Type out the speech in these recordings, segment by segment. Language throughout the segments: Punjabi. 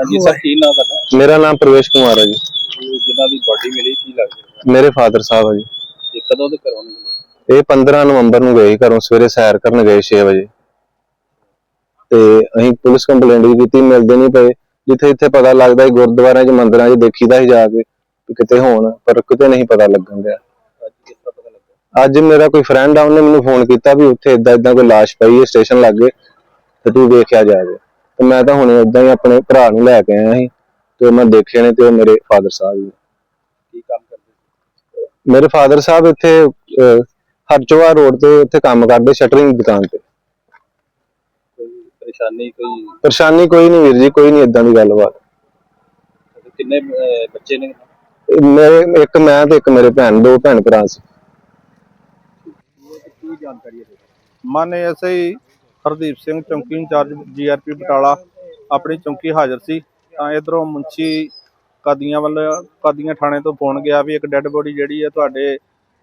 ਜੀ ਸਰ ਕੀ ਨਾਮ ਤੁਹਾਡਾ? ਮੇਰਾ ਨਾਮ ਪ੍ਰਵੇਸ਼ ਕੁਮਾਰ ਹੈ ਜੀ। ਜਿਨ੍ਹਾਂ ਦੀ ਬਾਡੀ ਮਿਲੀ ਕੀ ਲੱਗਦਾ ਮੇਰੇ ਫਾਦਰ ਸਾਹਿਬ ਹੈ ਜੀ। ਇਹ ਕਦੋਂ ਦੇ ਘਰੋਂ ਨਿਕਲੇ ਇਹ 15 ਨਵੰਬਰ ਨੂੰ ਗਏ ਘਰੋਂ ਸਵੇਰੇ ਸੈਰ ਕਰਨ ਗਏ 6 ਵਜੇ। ਤੇ ਅਸੀਂ ਪੁਲਿਸ ਕੰਪਲੇਂਟ ਵੀ ਕੀਤੀ ਮਿਲਦੇ ਨਹੀਂ ਪਏ। ਜਿੱਥੇ ਇੱਥੇ ਪਤਾ ਲੱਗਦਾ ਹੈ ਗੁਰਦੁਆਰਿਆਂ 'ਚ ਮੰਦਿਰਾਂ 'ਚ ਦੇਖੀਦਾ ਸੀ ਜਾ ਕੇ ਕਿਤੇ ਹੋਣ ਪਰ ਕਿਤੇ ਨਹੀਂ ਪਤਾ ਲੱਗਣ ਡਿਆ ਅੱਜ ਮੇਰਾ ਕੋਈ ਫਰੈਂਡ ਆ ਉਹਨੇ ਮੈਨੂੰ ਫੋਨ ਕੀਤਾ ਵੀ ਉੱਥੇ ਇਦਾਂ ਇਦਾਂ ਕੋਈ ਲਾਸ਼ ਪਈ ਹੈ ਸਟੇਸ਼ਨ ਲੱਗੇ ਤੇ ਤੂੰ ਵੇਖਿਆ ਜਾਵੇ। ਤੇ ਮੈਂ ਤਾਂ ਹੁਣੇ ਇਦਾਂ ਹੀ ਆਪਣੇ ਭਰਾ ਨੂੰ ਲੈ ਕੇ ਆਇਆ ਸੀ ਤੇ ਮੈਂ ਦੇਖੇ ਨੇ ਤੇ ਉਹ ਮੇਰੇ ਫਾਦਰ ਸਾਹਿਬ ਹੀ ਕੀ ਕੰਮ ਕਰਦੇ ਮੇਰੇ ਫਾਦਰ ਸਾਹਿਬ ਇੱਥੇ ਅਹ, ਹਰਚੋਆ ਰੋਡ ਤੇ ਉੱਥੇ ਕੰਮ ਕਰਦੇ ਸ਼ਟਰਿੰਗ ਦੁਕਾਨ ਤੇ। ਕੋਈ ਪਰੇਸ਼ਾਨੀ ਕੋਈ ਪਰੇਸ਼ਾਨੀ ਕੋਈ ਨਹੀਂ ਵੀਰ ਜੀ ਕੋਈ ਨਹੀਂ ਇਦਾਂ ਦੀ ਗੱਲਬਾਤ। ਕਿੰਨੇ ਬੱਚੇ ਨੇ? ਮੇਰੇ ਇੱਕ ਮੈਂ ਤੇ ਇੱਕ ਮੇਰੇ ਭੈਣ ਦੋ ਭੈਣ ਭਰਾ ਸੀ। ਕੀ ਜਾਣਕਾਰੀ ਹੈ ਮਾਨੇ ਐਸਆਈ ਹਰਦੀਪ ਸਿੰਘ ਚੌਂਕੀ ਇੰਚਾਰਜ ਜੀਆਰਪੀ ਬਟਾਲਾ ਆਪਣੀ ਚੌਂਕੀ ਹਾਜ਼ਰ ਸੀ। ਤਾਂ ਇਧਰੋਂ ਮੁੰਸ਼ੀ ਕਾਦੀਆਂ ਵੱਲ, ਕਾਦੀਆਂ ਥਾਣੇ ਤੋਂ ਫੋਨ ਗਿਆ ਵੀ ਇੱਕ ਡੈੱਡ ਬੋਡੀ ਜਿਹੜੀ ਹੈ ਤੁਹਾਡੇ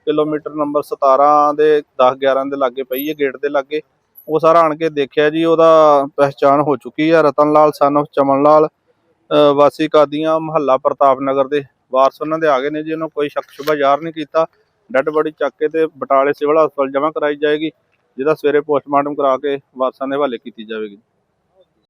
ਕਿਲੋਮੀਟਰ ਨੰਬਰ 17 ਦੇ 10 11 ਦੇ ਲਾਗੇ ਪਈ ਹੈ, ਗੇਟ ਦੇ ਲਾਗੇ। ਉਹ ਸਾਰਾ ਆਣ ਕੇ ਦੇਖਿਆ ਜੀ, ਉਹਦਾ ਪਹਿਚਾਣ ਹੋ ਚੁੱਕੀ ਹੈ। ਰਤਨ ਲਾਲ ਸਨ of ਚਮਨ ਲਾਲ ਅਹ ਵਾਸੀ ਕਾਦੀਆਂ, ਮਹੱਲਾ ਪ੍ਰਤਾਪ ਨਗਰ ਦੇ ਵਾਰਸ ਉਹਨਾਂ ਦੇ ਆ ਗਏ ਨੇ ਜੀ। ਉਹਨਾਂ ਕੋਈ ਸ਼ੱਕ ਸ਼ੁਬਾ ਜ਼ਾਹਰ ਨਹੀਂ ਕੀਤਾ। ਡੈੱਡ ਬੋਡੀ ਚੱਕ ਕੇ ਤੇ ਬਟਾਲੇ ਸਿਵਲ ਹਸਪਤਾਲ ਜਮ੍ਹਾਂ ਕਰਾਈ ਜਾਏਗੀ। ਜਿਹਦਾ ਸਵੇਰੇ ਪੋਸਟਮਾਰਟਮ ਕਰਾ ਕੇ ਵਾਰਸਾਂ ਦੇ ਹਵਾਲੇ ਕੀਤੀ ਜਾਵੇਗੀ।